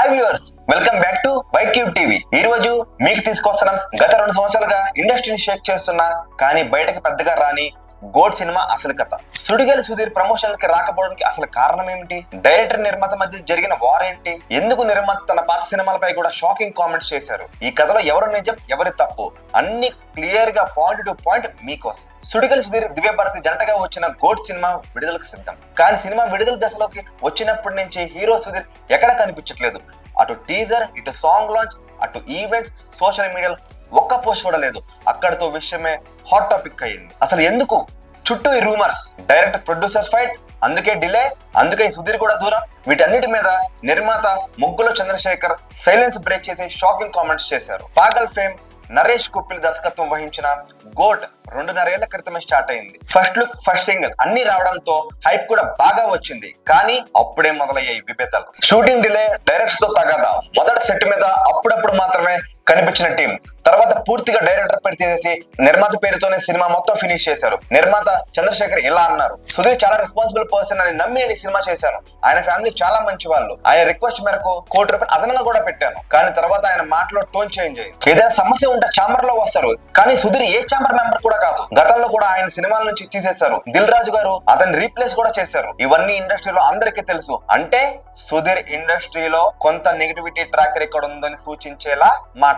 Hi viewers welcome back to Y cube TV ఈ రోజు మీకు తీసుకొస్తున్నాం గత రెండు సంవత్సరాలుగా ఇండస్ట్రీని షేక్ చేస్తున్న కానీ బయటకు పెద్దగా రాని గోడ్ సినిమా అసలు కథ. సుడిగలి సుధీర్ ప్రమోషన్లకి రాకపోవడానికి అసలు కారణం ఏమిటి? డైరెక్టర్ నిర్మాత మధ్య జరిగిన వార్ ఏంటి? ఎందుకు నిర్మాత తన పాత సినిమాలపై కూడా షాకింగ్ కామెంట్స్ చేశారు? ఈ కథలో ఎవరు నిజం ఎవరి తప్పు? అన్ని క్లియర్గా పాయింట్ టు పాయింట్ మీకోసం. సుడిగలి సుధీర్ దివ్య భారతి జంటగా వచ్చిన గోడ్ సినిమా విడుదలకు సిద్ధం. కానీ సినిమా విడుదల దశలోకి వచ్చినప్పటి నుంచి హీరో సుధీర్ ఎక్కడ కనిపించట్లేదు. అటు టీజర్ ఇటు సాంగ్ లాంచ్ అటు ఈవెంట్స్ సోషల్ మీడియాలో ఒక్క పోస్ట్ కూడా లేదు. అక్కడితో విషయమే హాట్ టాపిక్ అయ్యింది. అసలు ఎందుకు? చుట్టూ ఈ రూమర్స్ డైరెక్ట్ ప్రొడ్యూసర్స్ ఫైట్ అందుకే డిలే అందుకే సుధీర్ కూడా దూరం. వీటన్నిటి మీద నిర్మాత ముగ్గుల చంద్రశేఖర్ సైలెన్స్ బ్రేక్ చేసి షాకింగ్ కామెంట్స్ చేశారు. పాగల్ ఫేమ్ నరేష్ కుప్పిల్ దర్శకత్వం వహించిన గోట్ రెండున్నరేళ్ళ క్రితమే స్టార్ట్ అయింది. ఫస్ట్ లుక్ ఫస్ట్ సింగిల్ అన్ని రావడంతో హైప్ కూడా బాగా వచ్చింది. కానీ అప్పుడే మొదలయ్యాయి విభేదాలు. షూటింగ్ డిలే డైరెక్టర్స్తో తగాదా. మొదటి సెట్ మీద అప్పుడప్పుడు మాత్రమే కనిపించిన టీం. తర్వాత పూర్తిగా డైరెక్టర్ పేరు తీసేసి నిర్మాత పేరుతోనే సినిమా మొత్తం ఫినిష్ చేశారు. నిర్మాత చంద్రశేఖర్ ఇలా అన్నారు సుధీర్ చాలా రెస్పాన్సిబుల్ పర్సన్ అని నమ్మి నేను సినిమా చేశాను. ఆయన ఫ్యామిలీ చాలా మంచి వాళ్ళు. ఆయన రిక్వెస్ట్ మేరకు కోటి రూపాయలు అదనంగా కూడా పెట్టాను. కానీ తర్వాత ఆయన మాటలో టోన్ చేంజ్ అయ్యింది ఏదైనా సమస్య ఉంటే ఛాంబర్లో వస్తారు. కానీ సుధీర్ ఏ ఛాంబర్ మెంబర్ కూడా కాదు. గతంలో కూడా ఆయన సినిమాల నుంచి తీసేశారు. దిల్ రాజు గారు అతన్ని రీప్లేస్ కూడా చేశారు. ఇవన్నీ ఇండస్ట్రీలో అందరికీ తెలుసు. అంటే సుధీర్ ఇండస్ట్రీలో కొంత నెగిటివిటీ ట్రాక్ రికార్డ్ ఉందని సూచించేలా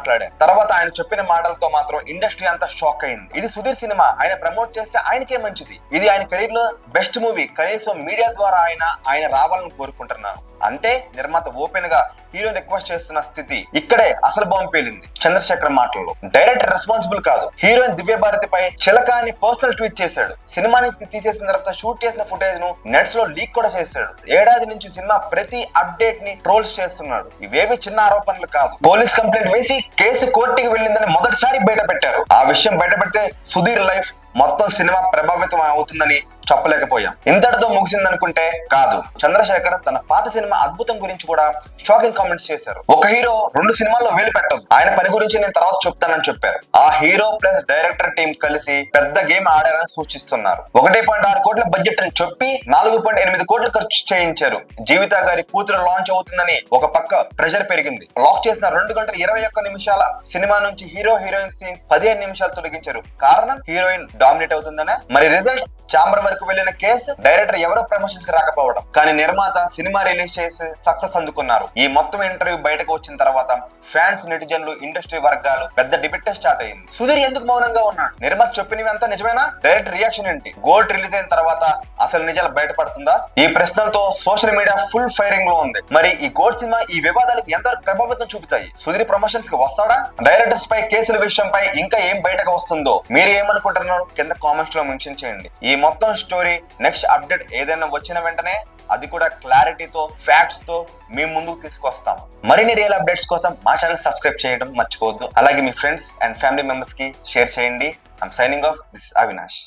మాట్లాడారు. తర్వాత ఆయన చెప్పిన మాటలతో మాత్రం ఇండస్ట్రీ అంతా షాక్ అయింది. ఇది సుధీర్ సినిమా. ఆయన ప్రమోట్ చేస్తే ఆయనకే మంచిది. ఇది ఆయన కెరీర్లో బెస్ట్ మూవీ. కనీసం మీడియా ద్వారా ఆయన ఆయన రావాలని కోరుకుంటున్నాను. అంటే నిర్మాత ఓపెన్గా హీరో రిక్వెస్ట్ చేస్తున్న స్థితి ఇక్కడే అసలు బాంబు పేలింది. చంద్రశేఖర్ మాటల్లో. డైరెక్టర్ రెస్పాన్సిబుల్ కాదు. హీరోయిన్ దివ్య భారతి పై చిలక పర్సనల్ ట్వీట్ చేశాడు. సినిమాని తీసేసిన తర్వాత షూట్ చేసిన ఫుటేజ్ను నెట్స్లో లీక్ కూడా చేశాడు. ఏడాది నుంచి సినిమా ప్రతి అప్డేట్ని ట్రోల్స్ చేస్తున్నాడు. ఇవేవి చిన్న ఆరోపణలు కాదు. పోలీస్ కంప్లైంట్ వేసి కేసు కోర్టుకి వెళ్ళిందని మొదటిసారి బయట పెట్టారు ఆ విషయం బయట పెడితే సుధీర్ లైఫ్ మొత్తం సినిమా ప్రభావితం అవుతుందని చెప్పలేకపోయాం. ఇంతటితో ముగిసింది అనుకుంటే కాదు. చంద్రశేఖర్ తన పాత సినిమా అద్భుతం గురించి కూడా షాకింగ్ కామెంట్స్ చేశారు. ఒక హీరో రెండు సినిమాల్లో వేలు పెట్టదు ఆయన పని గురించి నేను తర్వాత చెప్తానని చెప్పారు. ఆ హీరో ప్లస్ డైరెక్టర్ టీం కలిసి పెద్ద గేమ్ ఆడారని సూచిస్తున్నారు. ఒకటి పాయింట్ ఆరు కోట్ల బడ్జెట్ అని చెప్పి నాలుగు పాయింట్ ఎనిమిది కోట్లు ఖర్చు చేయించారు. జీవిత గారి కూతురు లాంచ్ అవుతుందని ఒక పక్క ప్రెషర్ పెరిగింది. లాక్ చేసిన రెండు గంటల ఇరవై ఒక్క నిమిషాల సినిమా నుంచి హీరో హీరోయిన్ సీన్స్ పదిహేను నిమిషాలు తొలగించారు. కారణం హీరోయిన్ డామినేట్ అవుతుందనే మరి రిజల్ట్ చాంబర్ వరకు వెళ్ళిన కేసు డైరెక్టర్ ఎవరో ప్రమోషన్స్కి రాకపోవడం కానీ నిర్మాత సినిమా రిలీజ్ చేసి సక్సెస్ అందుకున్నారు. ఈ మొత్తం ఇంటర్వ్యూ బయటకు వచ్చిన తర్వాత ఫ్యాన్స్ నెటిజన్లు ఇండస్ట్రీ వర్గాలు పెద్ద డిబెట్ స్టార్ట్ అయింది. సుధీర్ ఎందుకు మౌనంగా ఉన్నాడు? నిర్మాత చెప్పినవంతా నిజమేనా? డైరెక్టర్ రియాక్షన్ ఏంటి? గోల్డ్ రిలీజ్ అయిన తర్వాత అసలు నిజాలు బయటపడుతుందా? ఈ ప్రశ్నలతో సోషల్ మీడియా ఫుల్ ఫైరింగ్లో ఉంది. మరి ఈ గోల్డ్ సినిమా ఈ వివాదాలకు ఎంత ప్రభావితం చూపుతాయి? సుధీర్ ప్రమోషన్స్కి వస్తాడా? డైరెక్టర్స్ పై కేసుల విషయంపై ఇంకా ఏం బయటకు వస్తుందో మీరు ఏమనుకుంటున్నారు? కింద కామెంట్స్లో మెన్షన్ చేయండి. ఈ మొత్తం స్టోరీ నెక్స్ట్ అప్డేట్ ఏదైనా వచ్చిన వెంటనే అది కూడా క్లారిటీతో ఫ్యాక్ట్స్తో మీ ముందుకు తీసుకొస్తాం. మరిన్ని రియల్ అప్డేట్స్ కోసం మా ఛానల్ సబ్స్క్రైబ్ చేయడం మర్చిపోవద్దు. అలాగే మీ ఫ్రెండ్స్ అండ్ ఫ్యామిలీ మెంబర్స్కి షేర్ చేయండి. I'm signing off this Avinash